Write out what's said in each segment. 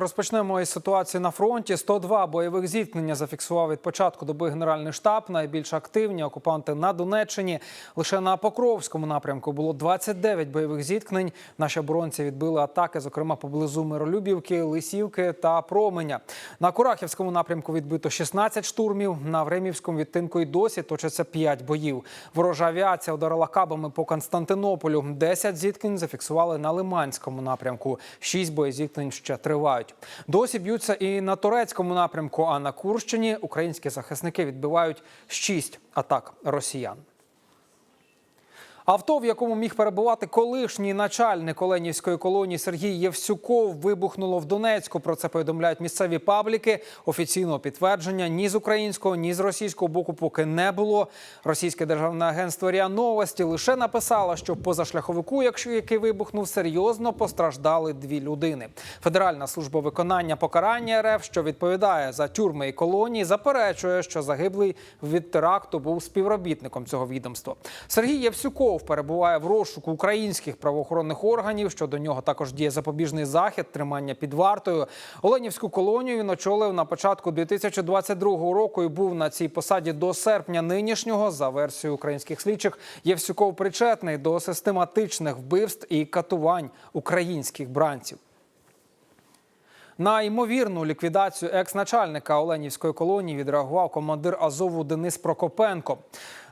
Розпочнемо із ситуації на фронті. 102 бойових зіткнення зафіксував від початку доби Генеральний штаб. Найбільш активні окупанти на Донеччині. Лише на Покровському напрямку було 29 бойових зіткнень. Наші оборонці відбили атаки, зокрема поблизу Миролюбівки, Лисівки та Променя. На Курахівському напрямку відбито 16 штурмів. На Времівському відтинку й досі точаться 5 боїв. Ворожа авіація ударила кабами по Константинополю. 10 зіткнень зафіксували на Лиманському напрямку. 6 боєзіткнень ще тривають. Досі б'ються і на турецькому напрямку. А на Курщині українські захисники відбивають шість атак росіян. Авто, в якому міг перебувати колишній начальник Оленівської колонії Сергій Євсюков, вибухнуло в Донецьку. Про це повідомляють місцеві пабліки. Офіційного підтвердження ні з українського, ні з російського боку поки не було. Російське державне агентство РІА Новості лише написало, що позашляховику, якщо який вибухнув, серйозно постраждали дві людини. Федеральна служба виконання покарання РФ, що відповідає за тюрми і колонії, заперечує, що загиблий від теракту був співробітником цього відомства. Сергій Євсюков перебуває в розшуку українських правоохоронних органів. Щодо нього також діє запобіжний захід, тримання під вартою. Оленівську колонію він очолив на початку 2022 року і був на цій посаді до серпня нинішнього. За версією українських слідчих, Євсюков причетний до систематичних вбивств і катувань українських бранців. На ймовірну ліквідацію екс-начальника Оленівської колонії відреагував командир Азову Денис Прокопенко.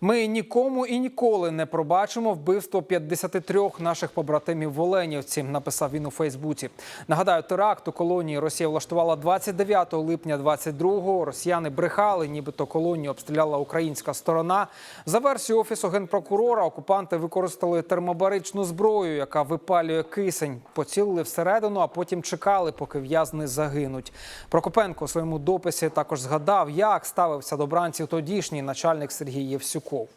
Ми нікому і ніколи не пробачимо вбивство 53 наших побратимів в Оленівці, написав він у Фейсбуці. Нагадаю, теракт у колонії Росія влаштувала 29 липня 22-го. Росіяни брехали, нібито колонію обстріляла українська сторона. За версією офісу генпрокурора, окупанти використали термобаричну зброю, яка випалює кисень. Поцілили всередину, а потім чекали, поки в'язни загинуть. Прокопенко у своєму дописі також згадав, як ставився до бранців тодішній начальник Сергій Євсюков.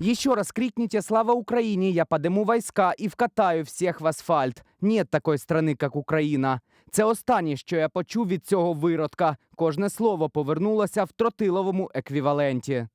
Еще раз крикните «Слава Украине!» Я подниму войска і вкатаю всіх в асфальт. Нет такої страни, як Україна. Це останнє, що я почув від цього виродка. Кожне слово повернулося в тротиловому еквіваленті.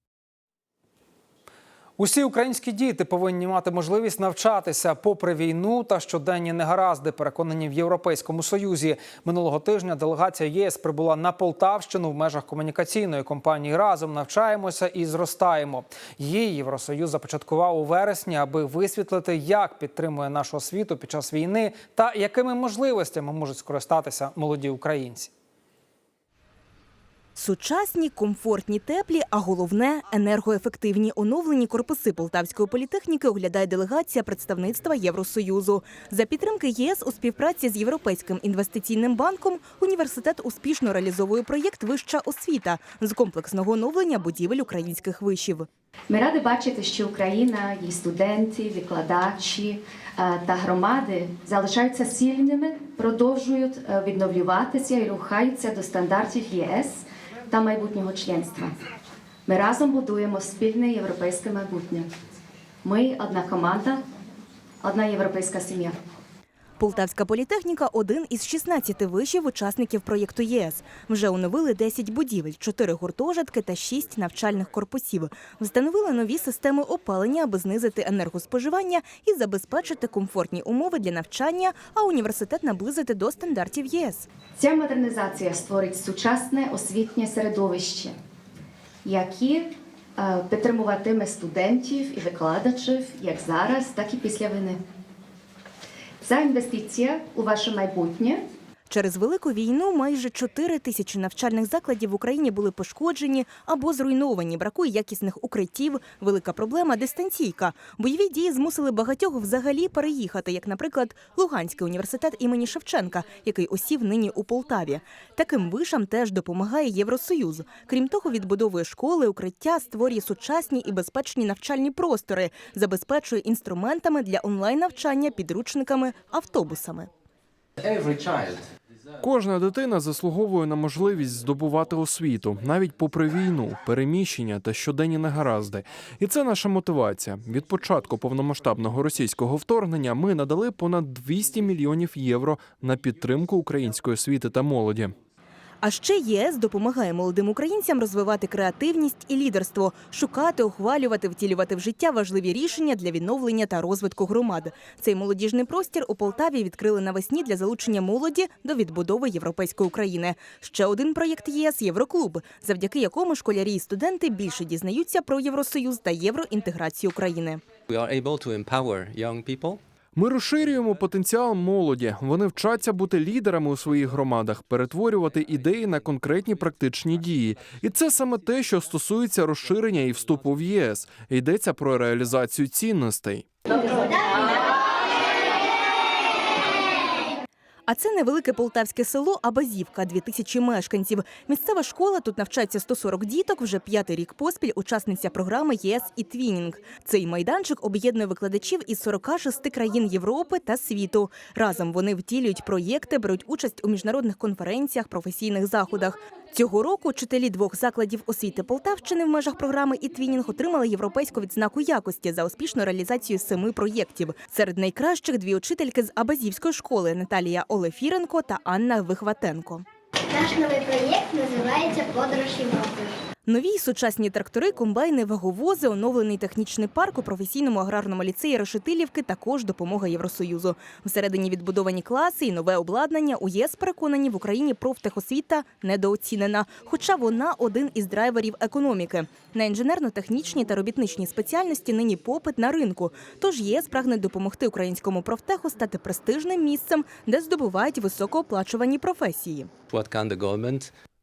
Усі українські діти повинні мати можливість навчатися попри війну та щоденні негаразди, переконані в Європейському Союзі. Минулого тижня делегація ЄС прибула на Полтавщину в межах комунікаційної компанії Разом навчаємося і зростаємо. Її Євросоюз започаткував у вересні, аби висвітлити, як підтримує нашу освіту під час війни та якими можливостями можуть скористатися молоді українці. Сучасні, комфортні, теплі, а головне енергоефективні оновлені корпуси Полтавської політехніки оглядає делегація представництва Євросоюзу. За підтримки ЄС у співпраці з Європейським інвестиційним банком університет успішно реалізовує проєкт Вища освіта з комплексного оновлення будівель українських вишів. Ми раді бачити, що Україна, її студенти, викладачі е, та громади залишаються сильними, продовжують е, відновлюватися і рухаються до стандартів ЄС та майбутнього членства. Ми разом будуємо спільне європейське майбутнє. Ми одна команда, одна європейська сім'я. Полтавська політехніка один із 16 вишів учасників проєкту ЄС. Вже оновили 10 будівель, 4 гуртожитки та 6 навчальних корпусів. Встановили нові системи опалення, аби знизити енергоспоживання і забезпечити комфортні умови для навчання, а університет наблизити до стандартів ЄС. Ця модернізація створить сучасне освітнє середовище, яке е, підтримуватиме студентів і викладачів як зараз, так і після війни. Ця інвестиція у ваше майбутнє Через велику війну майже 4 тисячі навчальних закладів в Україні були пошкоджені або зруйновані. Бракує якісних укриттів. Велика проблема дистанційка. Бойові дії змусили багатьох взагалі переїхати, як, наприклад, Луганський університет імені Шевченка, який осів нині у Полтаві. Таким вишам теж допомагає Євросоюз. Крім того, відбудовує школи, укриття, створює сучасні і безпечні навчальні простори, забезпечує інструментами для онлайн навчання, підручниками, автобусами. Кожна дитина заслуговує на можливість здобувати освіту, навіть попри війну, переміщення та щоденні негаразди. І це наша мотивація. Від початку повномасштабного російського вторгнення ми надали понад 200 мільйонів євро на підтримку української освіти та молоді. А ще ЄС допомагає молодим українцям розвивати креативність і лідерство, шукати, ухвалювати, втілювати в життя важливі рішення для відновлення та розвитку громад. Цей молодіжний простір у Полтаві відкрили навесні для залучення молоді до відбудови європейської України. Ще один проєкт ЄС Євроклуб, завдяки якому школярі і студенти більше дізнаються про Євросоюз та євроінтеграцію України. We are able to empower young people Ми розширюємо потенціал молоді. Вони вчаться бути лідерами у своїх громадах, перетворювати ідеї на конкретні практичні дії. І це саме те, що стосується розширення і вступу в ЄС. Йдеться про реалізацію цінностей. А це невелике полтавське село Абазівка, 2000 мешканців. Місцева школа тут навчається 140 діток. Вже п'ятий рік поспіль учасниця програми ЄС і Твінінг. Цей майданчик об'єднує викладачів із 46 країн Європи та світу. Разом вони втілюють проєкти, беруть участь у міжнародних конференціях, професійних заходах. Цього року вчителі двох закладів освіти Полтавщини в межах програми і Твінінг отримали європейську відзнаку якості за успішну реалізацію семи проєктів. Серед найкращих дві учительки з Абазівської школи Наталія Олефіренко та Анна Вихватенко. Наш новий проєкт називається Подорож Європою. Нові сучасні трактори, комбайни, ваговози, оновлений технічний парк у професійному аграрному ліцеї Решетилівки також допомога Євросоюзу. Всередині відбудовані класи і нове обладнання у ЄС переконані в Україні профтехосвіта недооцінена, хоча вона один із драйверів економіки. На інженерно-технічні та робітничні спеціальності нині попит на ринку. Тож ЄС прагне допомогти українському профтеху стати престижним місцем, де здобувають високооплачувані професії.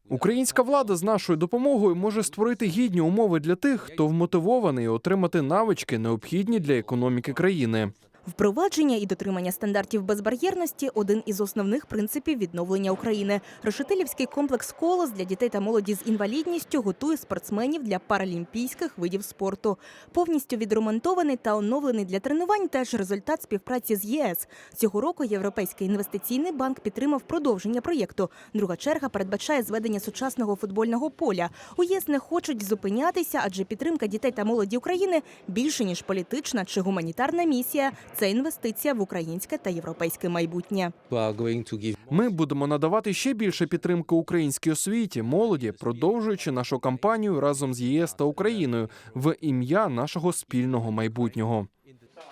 Українська влада з нашою допомогою може створити гідні умови для тих, хто вмотивований отримати навички, необхідні для економіки країни. Впровадження і дотримання стандартів безбар'єрності один із основних принципів відновлення України. Решетилівський комплекс колос для дітей та молоді з інвалідністю готує спортсменів для паралімпійських видів спорту. Повністю відремонтований та оновлений для тренувань теж результат співпраці з ЄС. Цього року Європейський інвестиційний банк підтримав продовження проєкту. Друга черга передбачає зведення сучасного футбольного поля. У єс не хочуть зупинятися, адже підтримка дітей та молоді України більше ніж політична чи гуманітарна місія. Це інвестиція в українське та європейське майбутнє. who are going to give Ми будемо надавати ще більше підтримки українській освіті, молоді, продовжуючи нашу кампанію разом з ЄС та Україною в ім'я нашого спільного майбутнього.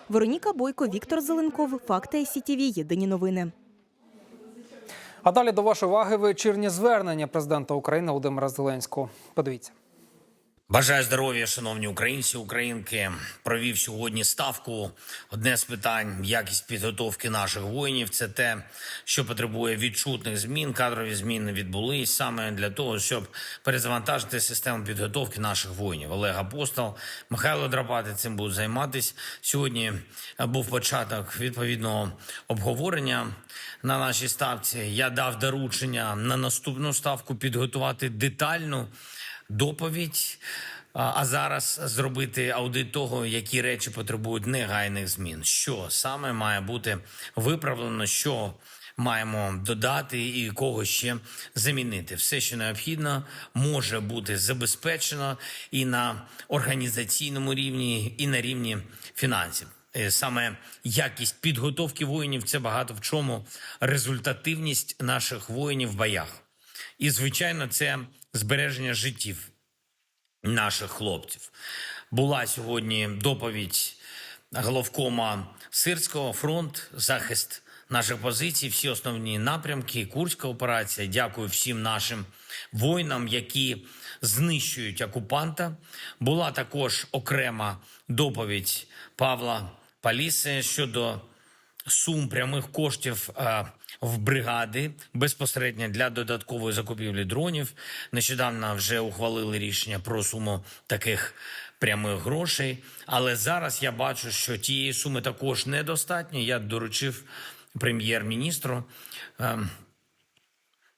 Вероніка Бойко, Віктор Зеленков, Факти СІТІВІ. Єдині новини. А далі до вашої уваги вечірнє звернення президента України Володимира Зеленського. Подивіться. Бажаю здоров'я, шановні українці, українки. Провів сьогодні ставку. Одне з питань якість підготовки наших воїнів. Це те, що потребує відчутних змін. Кадрові зміни відбулись саме для того, щоб перезавантажити систему підготовки наших воїнів. Олег Апостол, Михайло Драпати цим будуть займатися. Сьогодні був початок відповідного обговорення на нашій ставці. Я дав доручення на наступну ставку підготувати детальну доповідь. А зараз зробити аудит того, які речі потребують негайних змін. Що саме має бути виправлено, що маємо додати і кого ще замінити. Все, що необхідно, може бути забезпечено і на організаційному рівні, і на рівні фінансів. Е, Саме якість підготовки воїнів це багато в чому результативність наших воїнів в боях. І, звичайно, це збереження життів наших хлопців. Була сьогодні доповідь головкома Сирського фронт, захист наших позицій, всі основні напрямки, Курська операція. Дякую всім нашим воїнам, які знищують окупанта. Була також окрема доповідь Павла Паліси щодо сум прямих коштів е, в бригади безпосередньо для додаткової закупівлі дронів. Нещодавно вже ухвалили рішення про суму таких прямих грошей. Але зараз я бачу, що тієї суми також недостатньо. Я доручив прем'єр-міністру. е,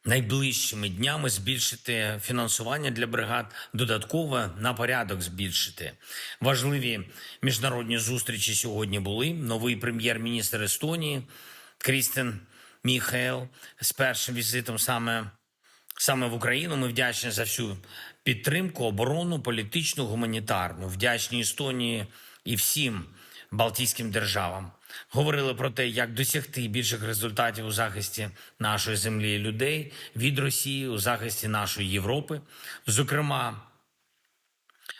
Найближчими днями збільшити фінансування для бригад, додатково на порядок збільшити. Важливі міжнародні зустрічі сьогодні були. Новий прем'єр-міністр Естонії Крістен Міхаел з першим візитом саме, саме в Україну. Ми вдячні за всю підтримку, оборону, політичну, гуманітарну. Вдячні Естонії і всім Балтійським державам. Говорили про те, як досягти більших результатів у захисті нашої землі і людей від Росії, у захисті нашої Європи. Зокрема,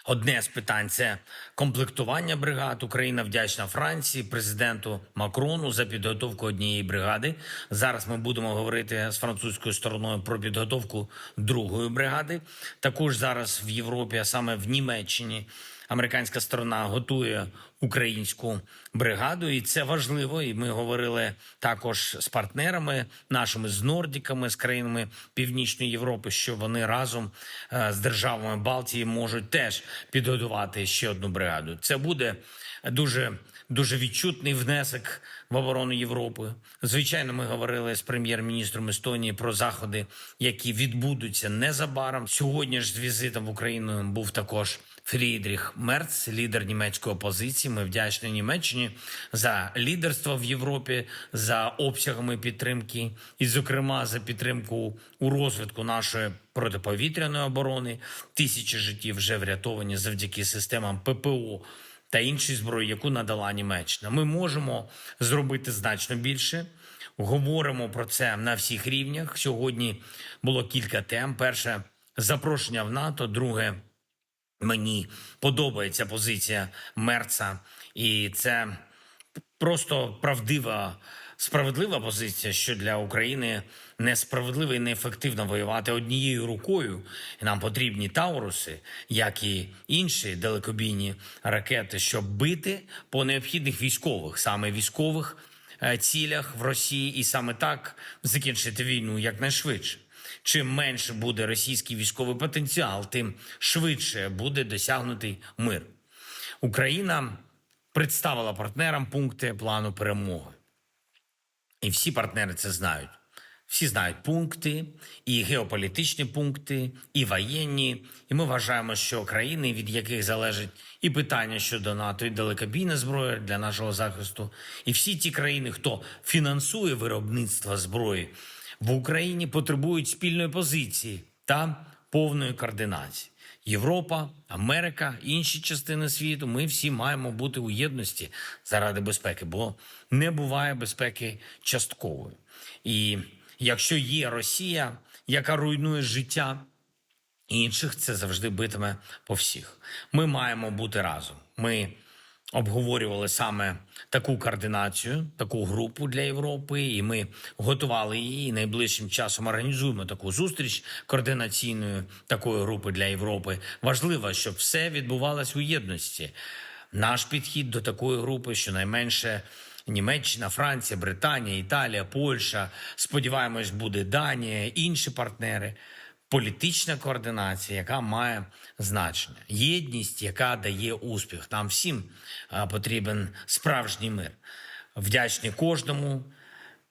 Одне з питань це комплектування бригад. Україна вдячна Франції, президенту Макрону за підготовку однієї бригади. Зараз ми будемо говорити з французькою стороною про підготовку другої бригади. Також зараз в Європі, а саме в Німеччині, американська сторона готує українську бригаду, і це важливо. І ми говорили також з партнерами нашими з Нордіками, з країнами Північної Європи, що вони разом е, з державами Балтії можуть теж підготувати ще одну бригаду. Це буде дуже дуже відчутний внесок в оборону Європи. Звичайно, ми говорили з прем'єр-міністром Естонії про заходи, які відбудуться незабаром. Сьогодні ж з візитом в Україну був також Фрідріх Мерц, лідер німецької опозиції. Ми вдячні Німеччині за лідерство в Європі, за обсягами підтримки, і, зокрема, за підтримку у розвитку нашої протиповітряної оборони. Тисячі життів вже врятовані завдяки системам ППО та іншій зброї, яку надала Німеччина. Ми можемо зробити значно більше. Говоримо про це на всіх рівнях. Сьогодні було кілька тем. Перше запрошення в НАТО, друге. Мені подобається позиція Мерца, і це просто правдива, справедлива позиція, що для України несправедливо і неефективно воювати однією рукою. І нам потрібні тауруси, як і інші далекобійні ракети, щоб бити по необхідних військових, саме військових е, цілях в Росії, і саме так закінчити війну якнайшвидше. Чим менше буде російський військовий потенціал, тим швидше буде досягнутий мир. Україна представила партнерам пункти плану перемоги. І всі партнери це знають. Всі знають пункти, і геополітичні пункти, і воєнні. І ми вважаємо, що країни, від яких залежить і питання щодо НАТО, і далекобійна зброя для нашого захисту, і всі ті країни, хто фінансує виробництво зброї в Україні, потребують спільної позиції та повної координації. Європа, Америка, інші частини світу. Ми всі маємо бути у єдності заради безпеки, бо не буває безпеки часткової. І якщо є Росія, яка руйнує життя інших, це завжди битиме по всіх. Ми маємо бути разом. Ми обговорювали саме таку координацію, таку групу для Європи, і ми готували її. І найближчим часом організуємо таку зустріч координаційної такої групи для Європи. Важливо, щоб все відбувалось у єдності. Наш підхід до такої групи, щонайменше Німеччина, Франція, Британія, Італія, Польща. Сподіваємось, буде Данія, інші партнери. Політична координація, яка має значення, єдність, яка дає успіх. Нам всім потрібен справжній мир. Вдячні кожному,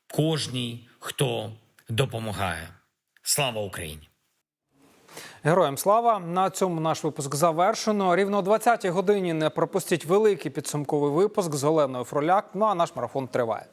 кожній, хто допомагає. Слава Україні! Героям слава на цьому наш випуск завершено. Рівно о 20-й годині не пропустіть великий підсумковий випуск з Оленою Фроляк. Ну а наш марафон триває.